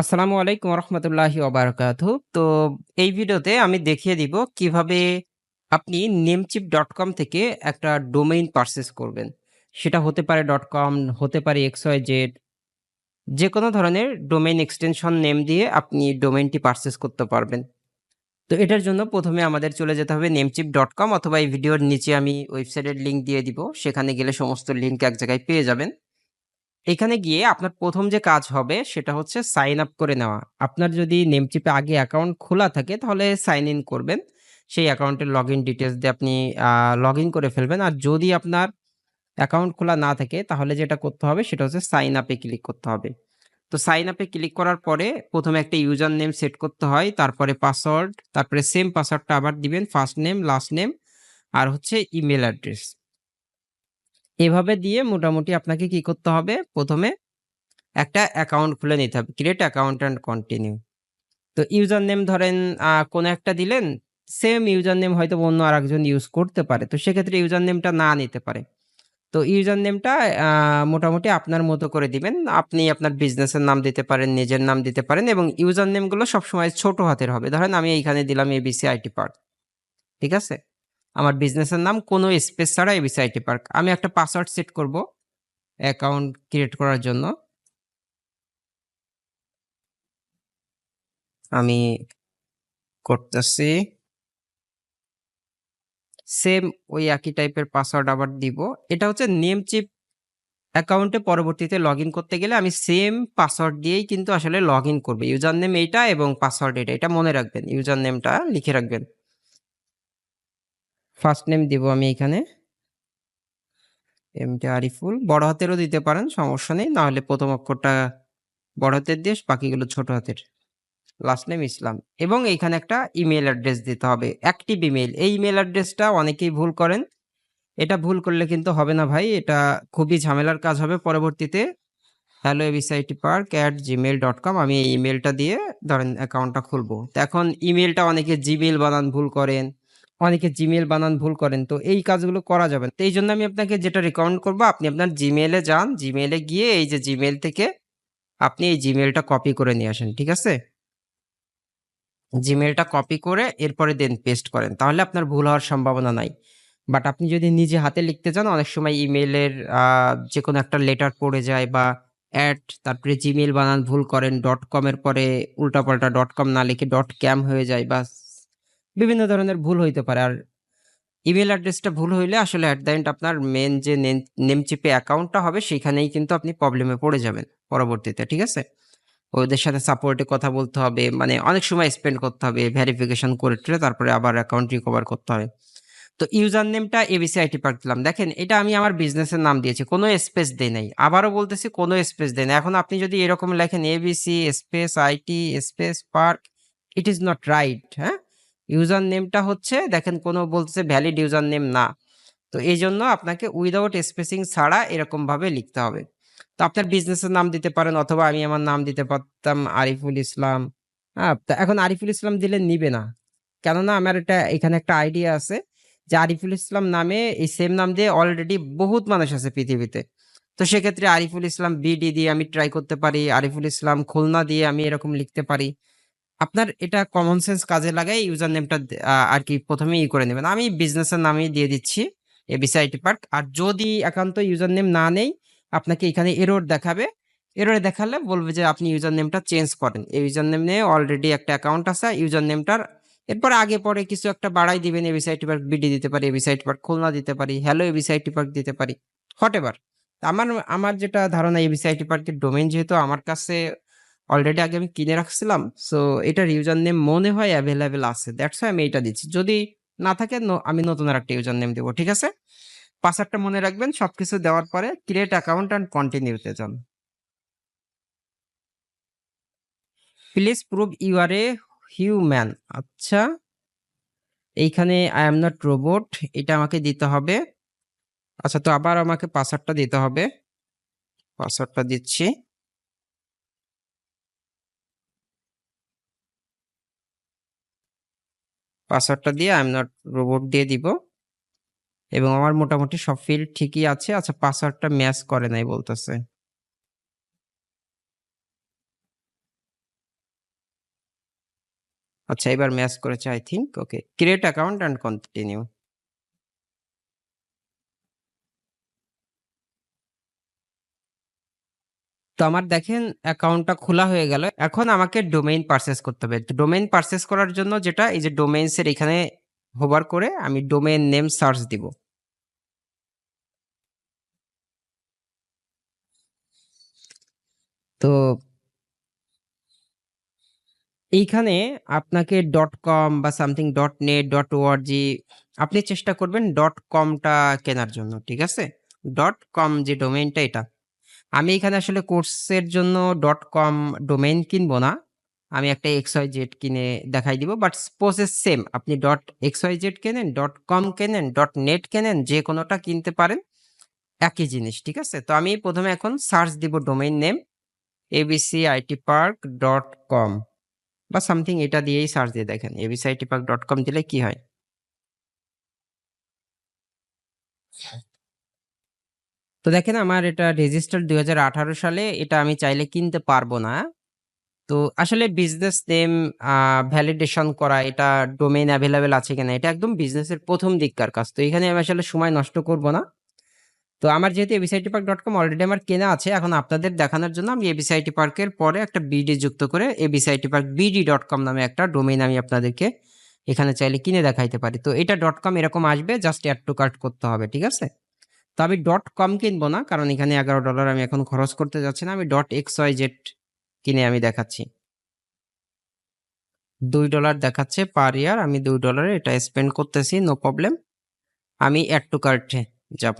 আসসালামু আলাইকুম রহমতুল্লাহি ওবারাকাতু। তো এই ভিডিওতে আমি দেখিয়ে দিব কীভাবে আপনি নেমচিপ ডট কম থেকে একটা ডোমেইন পারচেস করবেন। সেটা হতে পারে ডট কম হতে পারে এক্স ওয়াই জেড যে কোনো ধরনের ডোমেইন এক্সটেনশন নেম দিয়ে আপনি ডোমেইনটি পারচেস করতে পারবেন। তো এটার জন্য প্রথমে আমাদের চলে যেতে হবে নেমচিপ ডট কম অথবা এই ভিডিওর নিচে আমি ওয়েবসাইটের লিঙ্ক দিয়ে দিব। সেখানে গেলে সমস্ত লিঙ্ক এক জায়গায় পেয়ে যাবেন। এখানে গিয়ে আপনার প্রথম যে কাজ হবে সেটা হচ্ছে সাইন আপ করে নেওয়া। আপনার যদি নেমচিপে আগে অ্যাকাউন্ট খোলা থাকে তাহলে সাইন ইন করবেন। সেই অ্যাকাউন্টের লগ ইন ডিটেলস দিয়ে আপনি লগ ইন করে ফেলবেন। আর যদি আপনার অ্যাকাউন্ট খোলা না থাকে তাহলে যেটা করতে হবে সেটা হচ্ছে সাইন আপে ক্লিক করতে হবে। তো সাইন আপে ক্লিক করার পরে প্রথমে একটা ইউজার নেম সেট করতে হয়, তারপরে পাসওয়ার্ড, তারপরে সেম পাসওয়ার্ডটা আবার দিবেন, ফার্স্ট নেম, লাস্ট নেম, আর হচ্ছে ইমেল অ্যাড্রেস। এভাবে দিয়ে মোটামুটি আপনাকে কি করতে হবে? প্রথমে একটা অ্যাকাউন্ট খুলে নিতে হবে। ক্রিয়েট অ্যাকাউন্ট অ্যান্ড কন্টিনিউ তো ইউজার নেম ধরেন কোনো একটা দিলেন সেম ইউজার নেম হয়তো অন্য আর একজন ইউজ করতে পারে। তো সেক্ষেত্রে ইউজার নেমটা না নিতে পারে। তো ইউজার নেমটা মোটামুটি আপনার মতো করে দিবেন। আপনি আপনার বিজনেসের নাম দিতে পারেন, নিজের নাম দিতে পারেন এবং ইউজার নেমগুলো সবসময় ছোট হাতের হবে। ধরেন আমি এইখানে দিলাম এবিসি আইটি পার্ক ঠিক আছে? আমার বিজনেসের নাম কোনো স্পেস ছাড়া এবিসি আইটি পার্ক। আমি একটা পাসওয়ার্ড সেট করব অ্যাকাউন্ট ক্রিয়েট করার জন্য। আমি করতেছি। সেম ওই একই টাইপের পাসওয়ার্ড আবার দিব। এটা হচ্ছে নেম চিপ অ্যাকাউন্টে পরবর্তীতে লগ করতে গেলে আমি সেম পাসওয়ার্ড দিয়েই কিন্তু আসলে লগ ইন করব। ইউজার নেম এইটা এবং পাসওয়ার্ড এটা। এটা মনে রাখবেন ইউজার নেমটা লিখে রাখবেন। ফার্স্ট নেম দিব আমি এখানে। এমটি আরিফুল বড় হাতেরও দিতে পারেন, সমস্যা নেই। নাহলে প্রথম অক্ষরটা বড় হাতের দিয়ে, বাকিগুলো ছোট হাতের। Last name Islam. এবং এইখানে একটা ইমেল অ্যাড্রেস দিতে হবে। অ্যাক্টিভ ইমেল এই ইমেল অ্যাড্রেসটা অনেকেই ভুল করেন। এটা ভুল করলে কিন্তু হবে না ভাই। এটা খুবই ঝামেলার কাজ হবে পরবর্তীতে। Hello ABCIT park at gmail dot com আমি এই ইমেলটা দিয়ে ধরেন অ্যাকাউন্টটা খুলবো। তো এখন ইমেলটা অনেকে জিমেল বানান, ভুল করেন। অনেকে জিমেল বানান ভুল করেন, তো এই কাজগুলো করা যাবে তো এই জন্য আমি আপনাকে যেটা রেকমেন্ড করব, আপনি আপনার জিমেলে যান জিমেলে গিয়ে এই যে জিমেল থেকে আপনি এই জিমেলটা কপি করে নিয়ে আসেন, ঠিক আছে? জিমেলটা কপি করে এরপরে দেন পেস্ট করেন, তাহলে আপনার ভুল হওয়ার সম্ভাবনা নাই। বাট আপনি যদি নিজে হাতে লিখতে চান, অনেক সময় ইমেলের যে কোনো একটা লেটার পড়ে যায় বা অ্যাড তারপরে জিমেল বানান ভুল করেন ডট কমের পরে উল্টাপাল্টা ডট কম না লিখে ডট ক্যাম হয়ে যায় বা বিভিন্ন ধরনের ভুল হইতে পারে। আর ইমেল অ্যাড্রেসটা ভুল হইলে আসলে অ্যাট দ্য এন্ড আপনার মেন যে নেম চিপে অ্যাকাউন্টটা হবে, সেখানেই কিন্তু আপনি প্রবলেমে পড়ে যাবেন পরবর্তীতে, ঠিক আছে? ওদের সাথে সাপোর্টে কথা বলতে হবে মানে অনেক সময় স্পেন্ড করতে হবে ভেরিফিকেশন করে টরে তারপরে আবার অ্যাকাউন্ট রিকভার করতে হবে। তো ইউজার নেমটা এবিসি আইটি পার্ক দিলাম। দেখেন, এটা আমি আমার বিজনেসের নাম দিয়েছি, কোনো স্পেস দেই নাই। আবারও বলতেছি, কোনো স্পেস দেয় না এখন আপনি যদি এরকম লেখেন ABC space IT space park it is not right হ্যাঁ? ইউজার নেমটা হচ্ছে, দেখেন কোনো বলতেছে ভ্যালিড ইউজার নেম না। তো এই জন্য আপনাকে উইদাউট স্পেসিং ছাড়া এরকমভাবে লিখতে হবে। তো আপনার বিজনেসের নাম দিতে পারেন অথবা আমি আমার নাম দিতে পারতাম আরিফুল ইসলাম। হ্যাঁ এখন আরিফুল ইসলাম দিলে নিবে না। কেননা আমার এটা এখানে একটা আইডিয়া আছে যে আরিফুল ইসলাম নামে এই সেম নাম দিয়ে অলরেডি বহুত মানুষ আছে পৃথিবীতে। তো সেক্ষেত্রে আরিফুল ইসলাম বিডি দিয়ে আমি ট্রাই করতে পারি, আরিফুল ইসলাম খুলনা দিয়ে আমি এরকম লিখতে পারি। আপনার এটা কমন সেন্স কাজে লাগাই ইউজার নেমটা আর কি প্রথমে ই করে নেবেন। আমি বিজনেসের নামই দিয়ে দিচ্ছি এবিসি আইটি পার্ক আর যদি একান্ত ইউজার নেম না নেই, আপনাকে এখানে এরর দেখাবে। এররে দেখালে বলবে যে আপনি ইউজার নেমটা চেঞ্জ করেন। এই ইউজার নেম নিয়ে অলরেডি একটা অ্যাকাউন্ট আছে ইউজার নেমটার এরপর আগে পরে কিছু একটা বাড়াই দিবেন এবিসি আইটি পার্ক বিডি দিতে পারি এবিসি আইটি পার্ক খুলনা দিতে পারি হ্যালো এবিসি আইটি পার্ক দিতে পারি হট এভার আমার আমার যেটা ধারণা এবিসি আইটি পার্কের ডোমেন যেহেতু আমার কাছে অলরেডি আগে আমি কিনে রাখছিলাম সো এটার ইউজার নেম মনে হয় অ্যাভেলেবেল আছে। দ্যাটস আমি এটা দিচ্ছি। যদি না থাকে আমি নতুন আর একটা ইউজার নেম দেবো, ঠিক আছে? পাসওয়ার্ডটা মনে রাখবেন, সবকিছু দেওয়ার পরে ক্রিয়েট অ্যাকাউন্ট অ্যান্ড কন্টিনিউতে যান। Please prove you are a human আচ্ছা এইখানে আই এম নট রোবট এটা আমাকে দিতে হবে। আচ্ছা তো আবার আমাকে পাসওয়ার্ডটা দিতে হবে। পাসওয়ার্ডটা দিচ্ছি। পাসওয়ার্ডটা দিয়ে আই এম নট রোবট দিয়ে দিব। এবং আমার মোটামুটি সব ফিল্ড ঠিকই আছে। আচ্ছা পাসওয়ার্ডটা ম্যাচ করে নাই বলতেছে। আচ্ছা এবার ম্যাচ করেছে I think okay create account and continue তো আমার দেখেন অ্যাকাউন্টটা খোলা হয়ে গেল। এখন আমাকে ডোমেইন পারচেস করতে হবে। ডোমেইন পারচেস করার জন্য যেটা, এই যে ডোমেইনসের এখানে হোভার করে আমি ডোমেইন নেম সার্চ দিব। তো এইখানে আপনাকে ডট কম বা something dot net dot ORG আপনি চেষ্টা করবেন ডট কমটা কেনার জন্য, ঠিক আছে? ডট কম যে ডোমেইনটা এটা। আমি এখানে আসলে কোর্সের জন্য. ডট কম ডোমেইন কিনবো না। আমি একটা এক্স ওয়াই জেড কিনে দেখাই দিব বাট প্রসেস সেম আপনি. ডট এক্স ওয়াই জেড কেনেন ডট কম কেনেন ডট নেট কেনেন, যে কোনোটা কিনতে পারেন, একই জিনিস, ঠিক আছে? তো আমি প্রথমে এখন সার্চ দিব domain name ABC IT park dot com বা সামথিং এটা দিয়েই সার্চ দিয়ে দেখেন ABC IT park dot com দিলে কি হয়? তো দেখেন আমার এটা রেজিস্টার দু হাজার আঠারো সালে, এটা আমি চাইলে কিনতে পারব না। তো আসলে বিজনেস নেম ভ্যালিডেশন করা, এটা ডোমেইন অ্যাভেলেবেল আছে কিনা, এটা একদম বিজনেসের প্রথম দিককার কাজ। তো এখানে আমি আসলে সময় নষ্ট করব না। তো আমার যেহেতু ABCIT park dot com already আমার কেনা আছে, এখন আপনাদের দেখানোর জন্য আমি এবিসাইটি পার্কের পরে একটা বিডি যুক্ত করে ABCIT park BD dot com নামে একটা ডোমেইন আমি আপনাদেরকে এখানে চাইলে কিনে দেখাইতে পারি। তো এটা ডট কম এরকম আসবে জাস্ট অ্যাড টু কার্ট করতে হবে, ঠিক আছে? তো আমি ডট কম কিনবো না, কারণ এখানে এগারো ডলার আমি এখন খরচ করতে যাচ্ছি না, আমি ডট এক্স ওয়াই জেড কিনে আমি দেখাচ্ছি। দুই ডলার দেখাচ্ছে পার ইয়ার আমি দুই ডলারে এটা স্পেন্ড করতেছি নো প্রবলেম আমি অ্যাড টু কার্টে যাব।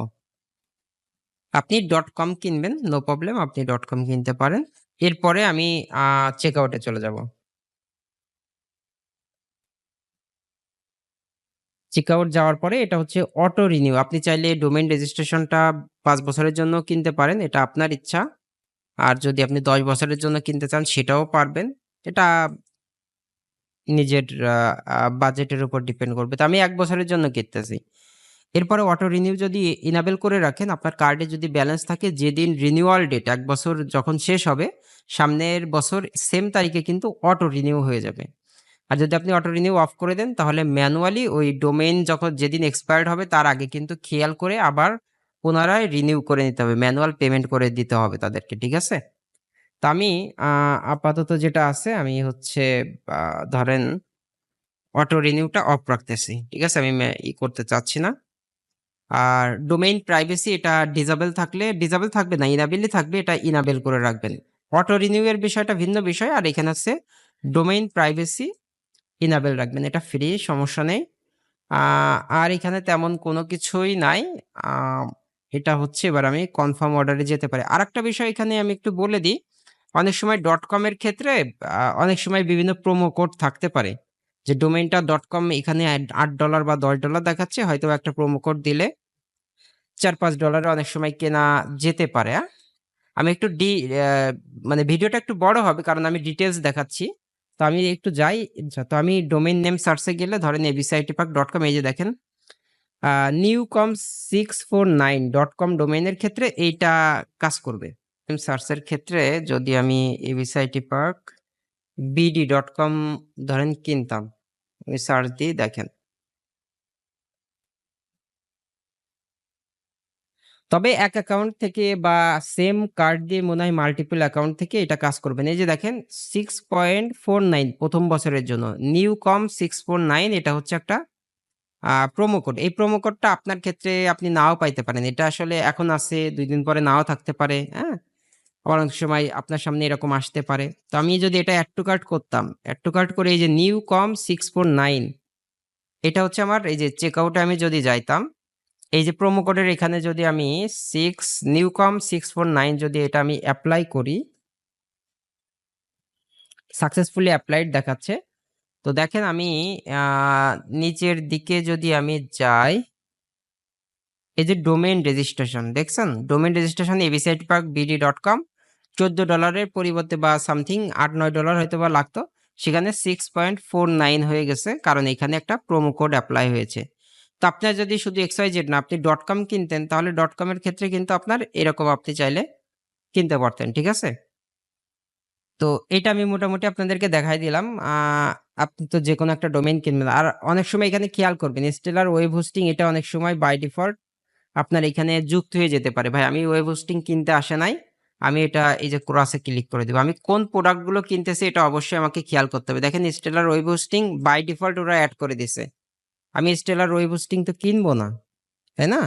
আপনি ডট কম কিনবেন নো প্রবলেম আপনি ডট কম কিনতে পারেন। এরপরে আমি চেক আউটে চলে যাব। চেক আউট যাওয়ার পরে এটা হচ্ছে অটো রিনিউ আপনি চাইলে ডোমেন রেজিস্ট্রেশনটা পাঁচ বছরের জন্য কিনতে পারেন, এটা আপনার ইচ্ছা। আর যদি আপনি দশ বছরের জন্য কিনতে চান, সেটাও পারবেন। এটা নিজের বাজেটের উপর ডিপেন্ড করবে। তো আমি এক বছরের জন্য কিনতেছি। এরপরে অটো রিনিউ যদি ইনাবেল করে রাখেন, আপনার কার্ডে যদি ব্যালেন্স থাকে, যেদিন রিনিউয়াল ডেট এক বছর যখন শেষ হবে, সামনের বছর সেম তারিখে কিন্তু অটো রিনিউ হয়ে যাবে। আর যদি আপনি অটো রিনিউ অফ করে দেন, তাহলে ম্যানুয়ালি ওই ডোমেইন যখন যেদিন এক্সপায়ার্ড হবে, তার আগে কিন্তু খেয়াল করে আবার পুনরায় রিনিউ করে নিতে হবে ম্যানুয়াল পেমেন্ট করে দিতে হবে তাদেরকে, ঠিক আছে? তো আমি আপাতত যেটা আছে, আমি হচ্ছে ধরেন অটো রিনিউটা অফ রাখতেছি, ঠিক আছে? আমি ই করতে চাচ্ছি না। আর ডোমেইন প্রাইভেসি এটা ডিজাবেল থাকলে ডিজাবেল থাকবে না ইনাবেলই থাকবে, এটা ইনাবেল করে রাখবেন। অটো রিনিউ এর বিষয়টা ভিন্ন বিষয়, আর এখানে আছে ডোমেইন প্রাইভেসি ইনাবেল রাখবেন, এটা ফ্রি, সমস্যা নেই। আর এখানে তেমন কোনো কিছুই নাই। এটা হচ্ছে, এবার আমি কনফার্ম অর্ডারে যেতে পারি। আর একটা বিষয় এখানে আমি একটু বলে দিই, অনেক সময় ডট কমের ক্ষেত্রে অনেক সময় বিভিন্ন প্রোমো কোড থাকতে পারে। যে ডোমেইনটা ডট কম এখানে আট ডলার বা দশ ডলার দেখাচ্ছে, হয়তো একটা প্রোমো কোড দিলে চার, পাঁচ ডলারে অনেক সময় কেনা যেতে পারে আমি একটু ডি মানে ভিডিওটা একটু বড় হবে, কারণ আমি ডিটেলস দেখাচ্ছি। তো আমি একটু যাই। আচ্ছা, তো আমি ডোমেন নেম সার্চে গেলে ধরেন এবিসাইটি পার্ক ডট কম এই যে দেখেন new com six four nine dot com ডোমেনের ক্ষেত্রে এইটা কাজ করবে। সার্চের ক্ষেত্রে যদি আমি ABCIT park BD dot com ধরেন কিনতাম আমি সার্চ দিয়ে দেখেন। তবে এক অ্যাকাউন্ট থেকে বা সেম কার্ড দিয়ে মনে হয় মাল্টিপল অ্যাকাউন্ট থেকে এটা কাজ করবেন এই যে দেখেন সিক্স পয়েন্ট ফোর নাইন প্রথম বছরের জন্য new com six four nine এটা হচ্ছে একটা প্রোমো কোড এই প্রোমো কোডটা আপনার ক্ষেত্রে আপনি নাও পাইতে পারেন। এটা আসলে এখন আছে, দুই দিন পরে নাও থাকতে পারে হ্যাঁ? আবার অনেক সময় আপনার সামনে এরকম আসতে পারে। তো আমি যদি এটা অ্যাড টু কার্ট করতাম অ্যাড টু কার্ট করে এই যে new com six four nine এটা হচ্ছে আমার, এই যে চেক আউটে আমি যদি যাইতাম এই যে প্রোমো কোডের এখানে যদি আমি six new com six four nine যদি এটা আমি অ্যাপ্লাই করি সাকসেসফুলি অ্যাপ্লাইড দেখাচ্ছে। তো দেখেন আমি নিচের দিকে যদি আমি যাই, এই যে ডোমেন রেজিস্ট্রেশন দেখছেন? Domain registration ABCIT park BD dot com চোদ্দ ডলারের পরিবর্তে বা সামথিং আট নয় ডলার হয়তো বা লাগতো। সেখানে সিক্স পয়েন্ট ফোর নাইন হয়ে গেছে, কারণ এখানে একটা প্রোমো কোড অ্যাপ্লাই হয়েছে। তো আপনার যদি শুধু এক্সওয়াই জেড না, আপনি ডট কম কিনতেন, তাহলে ডট কমের ক্ষেত্রে কিন্তু আপনার এরকম আপনি চাইলে কিনতে পারতেন, ঠিক আছে তো এটা আমি মোটামুটি আপনাদেরকে দেখাই দিলাম। আপনি তো যেকোনো একটা ডোমেইন কিনবেন। আর অনেক সময় এখানে খেয়াল করবেন স্টেলার ওয়েব হোস্টিং এটা অনেক সময় বাই ডিফল্ট আপনার এখানে যুক্ত হয়ে যেতে পারে। ভাই, আমি ওয়েব হোস্টিং কিনতে আসে নাই। আমি এটা এই যে ক্রসে ক্লিক করে দেবো আমি কোন প্রোডাক্টগুলো কিনতেছি এটা অবশ্যই আমাকে খেয়াল করতে হবে। দেখেন stellar web hosting by default ওরা অ্যাড করে দিছে। আমি স্টেলার ওয়েব হোস্টিং তো কিনবো না। তাই না?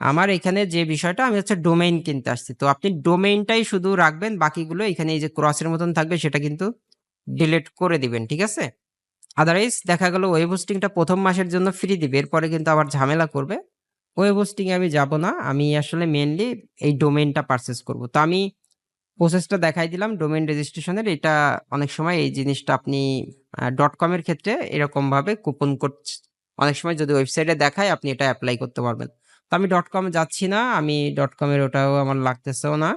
আমার এখানে যে বিষয়টা, আমি হচ্ছে ডোমেইন কিনতে আসছি। তো আপনি ডোমেইনটাই শুধু রাখবেন। বাকিগুলো এখানে এই যে ক্রসের মতন থাকবে, সেটা কিন্তু ডিলিট করে দিবেন। ঠিক আছে? আদারওয়াইজ দেখা গেল ওয়েব হোস্টিংটা ১ম মাসের জন্য ফ্রি দিবে। এরপরে কিন্তু আবার ঝামেলা করবে। ওয়েব হোস্টিং আমি যাব না। আমি আসলে মেনলি এই ডোমেইনটা পারচেস করব। তো আমি প্রসেসটা দেখাই দিলাম ডোমেইন রেজিস্ট্রেশনের। এটা অনেক সময় এই জিনিসটা আপনি ডট কমের ক্ষেত্রে এরকমভাবে কুপন কোড অনেক সময় যদি ওয়েবসাইটে দেখায় আপনি এটা অ্যাপ্লাই করতে পারবেন। তো আমি ডট এ যাচ্ছি না। আমি ডট কমের ওটাও আমার লাগতেছেও না।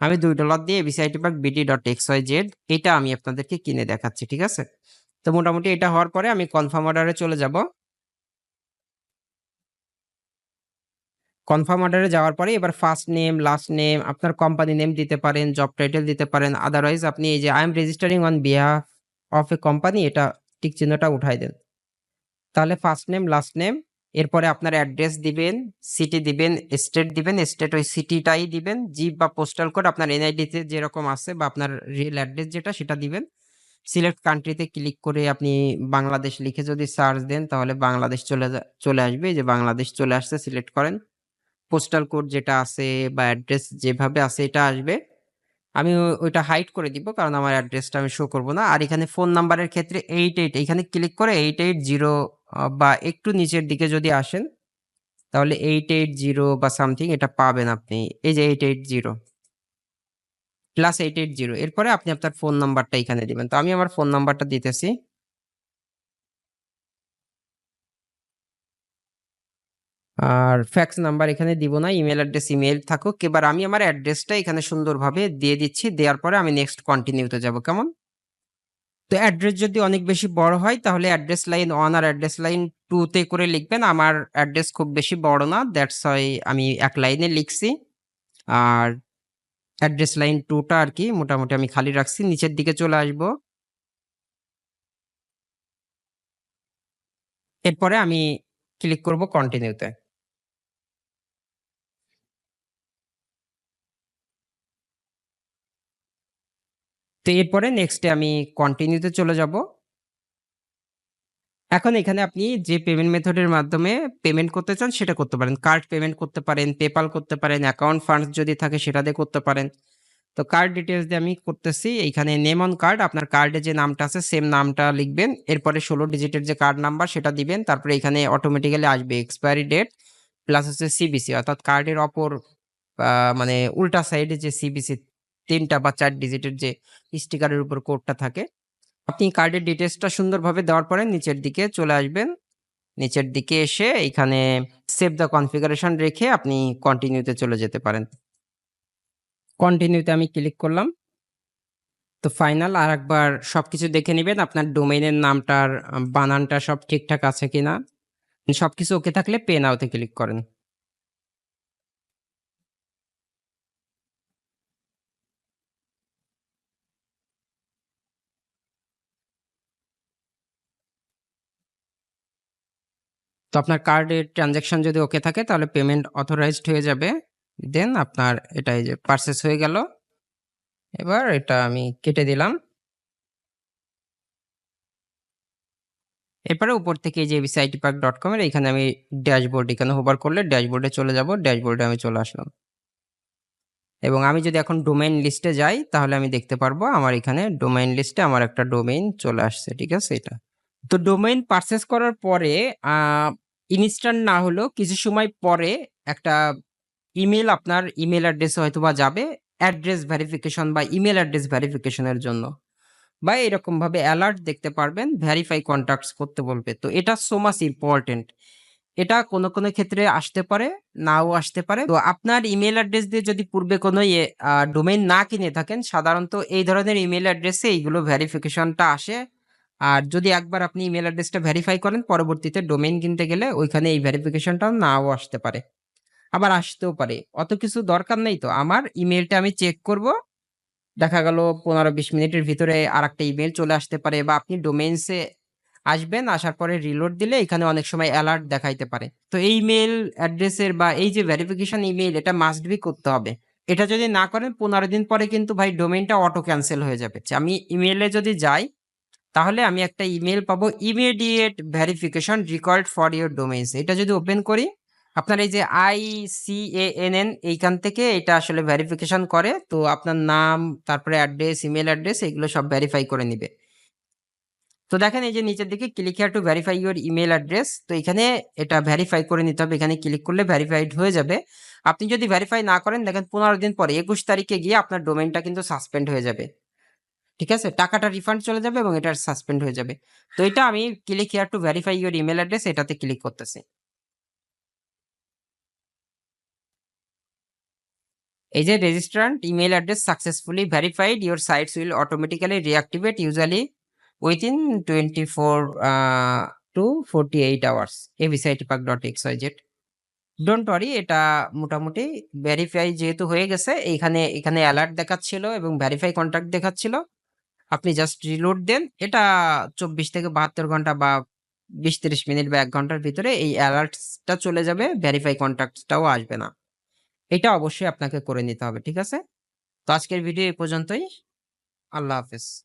আমি দুই ডলার দিয়ে BCIT park BD dot X Y Z এটা আমি আপনাদেরকে কিনে দেখাচ্ছি। ঠিক আছে? তো মোটামুটি এটা হওয়ার পরে আমি কনফার্ম অর্ডারে চলে যাব। কনফার্ম অর্ডারে যাওয়ার পরে এবার ফার্স্ট নেম, লাস্ট নেম, আপনার কোম্পানি নেম দিতে পারেন, জব টাইটেল দিতে পারেন। আদারওয়াইজ আপনি এই যে I am registering on behalf of a company এটা টিক চিহ্নটা উঠাই দেন। তাহলে ফার্স্ট নেম, লাস্ট নেম এরপরে আপনার অ্যাড্রেস দিবেন, সিটি দিবেন, স্টেট দিবেন। স্টেট ওই সিটিটাই দিবেন। জিপ বা পোস্টাল কোড আপনার এনআইডি তে যেরকম আছে বা আপনার রিয়েল অ্যাড্রেস যেটা সেটা দিবেন। সিলেক্ট কান্ট্রিতে ক্লিক করে আপনি বাংলাদেশ লিখে যদি সার্চ দেন তাহলে বাংলাদেশ চলে চলে আসবে। যে বাংলাদেশ চলে আসছে সিলেক্ট করেন। পোস্টাল কোড যেটা আছে বা অ্যাড্রেস যেভাবে আছে এটা আসবে। আমি ওইটা হাইড করে দিব কারণ আমার অ্যাড্রেসটা আমি শো করব না। আর এখানে ফোন নাম্বারের ক্ষেত্রে 88 এখানে ক্লিক করে 880 বা একটু নিচের দিকে যদি আসেন, তাহলে 880 বা সামথিং এটা পাবেন আপনি। এই যে 880 প্লাস 880 এরপরে আপনি আপনার ফোন নাম্বারটা এখানে দিবেন। তো আমি আমার ফোন নাম্বারটা দিতেছি। আর ফ্যাক্স নাম্বার এখানে দিব না। ইমেল অ্যাড্রেস ইমেইল থাকুক। এবার আমি আমার অ্যাড্রেসটা এখানে সুন্দরভাবে দিয়ে দিচ্ছি। দেওয়ার পরে আমি নেক্সট কন্টিনিউতে যাব। কেমন? তো অ্যাড্রেস যদি অনেক বেশি বড় হয়, তাহলে অ্যাড্রেস লাইন 1 আর অ্যাড্রেস লাইন 2 তে করে লিখবেন। আমার অ্যাড্রেস খুব বেশি বড় না। দ্যাটস হোয়াই আমি এক লাইনে লিখছি। আর অ্যাড্রেস লাইন টুটা আর কি মোটামুটি আমি খালি রাখছি। নিচের দিকে চলে আসব। এরপরে আমি ক্লিক করব কন্টিনিউ তে। এরপরে নেক্সটে আমি কন্টিনিউতে চলে যাব। এখন এখানে আপনি যে পেমেন্ট মেথডের মাধ্যমে পেমেন্ট করতে চান সেটা করতে পারেন। কার্ড পেমেন্ট করতে পারেন, পেপ্যাল করতে পারেন, অ্যাকাউন্ট ফান্ডস যদি থাকে সেটা দিয়ে করতে পারেন। তো কার্ড ডিটেলস দিয়ে আমি করতেছি। এইখানে নেম অন কার্ড আপনার কার্ডে যে নামটা আছে সেম নামটা লিখবেন। এরপরে 16 ডিজিটের যে কার্ড নাম্বার সেটা দিবেন। তারপরে এখানে অটোমেটিক্যালি আসবে এক্সপায়ারি ডেট প্লাস হচ্ছে সিবিসি অর্থাৎ কার্ডের অপর মানে উল্টা সাইডে যে সিবিসি ৩ টা বা চার ডিজিটের যে স্টিকারের উপর কোডটা থাকে। আপনি কার্ডের ডিটেলসটা সুন্দরভাবে দেওয়ার পরে নিচের দিকে চলে আসবেন। নিচের দিকে এসে এখানে সেভ দ্য কনফিগারেশন রেখে আপনি কন্টিনিউতে চলে যেতে পারেন। কন্টিনিউতে আমি ক্লিক করলাম। তো ফাইনাল আর একবার সব কিছু দেখে নেবেন আপনার ডোমেইনের নামটার, বানানটা সব ঠিকঠাক আছে কিনা। সবকিছু ওকে থাকলে পে নাও তে ক্লিক করেন। তো আপনার কার্ডের ট্রান্সেকশন যদি ওকে থাকে, তাহলে পেমেন্ট অথরাইজড হয়ে যাবে। দেন আপনার এটা এই যে পারচেজ হয়ে গেল। এবার এটা আমি কেটে দিলাম। এরপরে উপর থেকে এই পার্ক ডট কমের এখানে আমি ড্যাশবোর্ড এখানে হোভার করলে ড্যাশবোর্ডে চলে যাব। ড্যাশবোর্ডে আমি চলে আসলাম। এবং আমি যদি এখন ডোমেইন লিস্টে যাই, তাহলে আমি দেখতে পারব আমার এখানে ডোমেইন লিস্টে আমার একটা ডোমেইন চলে আসছে। ঠিক আছে এটা। তো ডোমেইন পারচেজ করার পরে ইনস্ট্যান্ট না হলেও কিছু সময় পরে একটা ইমেল আপনার ইমেইল অ্যাড্রেসে হয়তো বা যাবে অ্যাড্রেস ভেরিফিকেশন বা ইমেল অ্যাড্রেস ভেরিফিকেশন এর জন্য। বা এরকমভাবে অ্যালার্ট দেখতে পারবেন ভেরিফাই কনট্যাক্টস করতে বলবে। তো এটা সো মাচ ইম্পোর্টেন্ট। এটা কোনো, কোনো ক্ষেত্রে আসতে পারে, নাও আসতে পারে। তো আপনার ইমেল অ্যাড্রেস দিয়ে যদি পূর্বে কোনো ইয়ে ডোমেইন না কিনে থাকেন সাধারণত এই ধরনের ইমেল অ্যাড্রেসে এইগুলো ভেরিফিকেশনটা আসে। আর যদি একবার আপনি ইমেল অ্যাড্রেসটা ভেরিফাই করেন পরবর্তীতে ডোমেইন কিনতে গেলে ওইখানে এই ভেরিফিকেশনটাও নাও আসতে পারে। আবার আসতেও পারে। অত কিছু দরকার নেই তো। আমার ইমেলটা আমি চেক করব। দেখা গেল 15-20 মিনিটের ভিতরে আরেকটা ইমেল চলে আসতে পারে বা আপনি ডোমেইনসে আসবেন, আসার পরে রিলোড দিলে এখানে অনেক সময় অ্যালার্ট দেখাইতে পারে। তো এই মেইল অ্যাড্রেসের বা এই যে ভেরিফিকেশন ইমেল এটা মাস্ট বি করতে হবে। এটা যদি না করেন 15 দিন পরে কিন্তু ভাই ডোমেইনটা অটো ক্যান্সেল হয়ে যাবে। আমি ইমেলে যদি যাই, তাহলে আমি একটা ইমেল পাবো immediate verification required for your domains. এটা যদি ওপেন করি, আপনার এই যে আই সি এন এন এইখান থেকে এটা আসলে ভেরিফিকেশন করে। তো আপনার নাম, তারপরে অ্যাড্রেস, ইমেল অ্যাড্রেস এগুলো সব ভেরিফাই করে নিবে। তো দেখেন এই যে নিচের দিকে click here to verify your email address. তো এখানে এটা ভেরিফাই করে নিতে হবে। এখানে ক্লিক করলে ভেরিফাইড হয়ে যাবে। আপনি যদি ভেরিফাই না করেন দেখেন 15 দিন পরে 21 তারিখে গিয়ে আপনার ডোমেনটা কিন্তু সাসপেন্ড হয়ে যাবে। ঠিক আছে? টাকাটা রিফান্ড চলে যাবে এবং এটা সাসপেন্ড হয়ে যাবে। তো এটা আমি click here to verify your email address এটাতে ক্লিক করতেছি। এই যে registrant email address successfully verified your sites will automatically reactivate usually within twenty four to 48 hours abcitpack.xyz don't worry এটা মোটামুটি ভেরিফাই যেহেতু হয়ে গেছে, এইখানে, এখানে অ্যালার্ট দেখাচ্ছিল এবং ভেরিফাই কন্ট্যাক্ট দেখাচ্ছিল। আপনি জাস্ট রিলোড দেন। এটা 24 থেকে 72 ঘণ্টা বা 20-30 মিনিট বা এক ঘণ্টার ভিতরে এই অ্যালার্টসটা চলে যাবে। ভেরিফাই কন্ট্যাক্টসটাও আসবে না। এটা অবশ্যই আপনাকে করে নিতে হবে। ঠিক আছে? তো আজকের ভিডিও এই পর্যন্তই। আল্লাহ হাফেজ।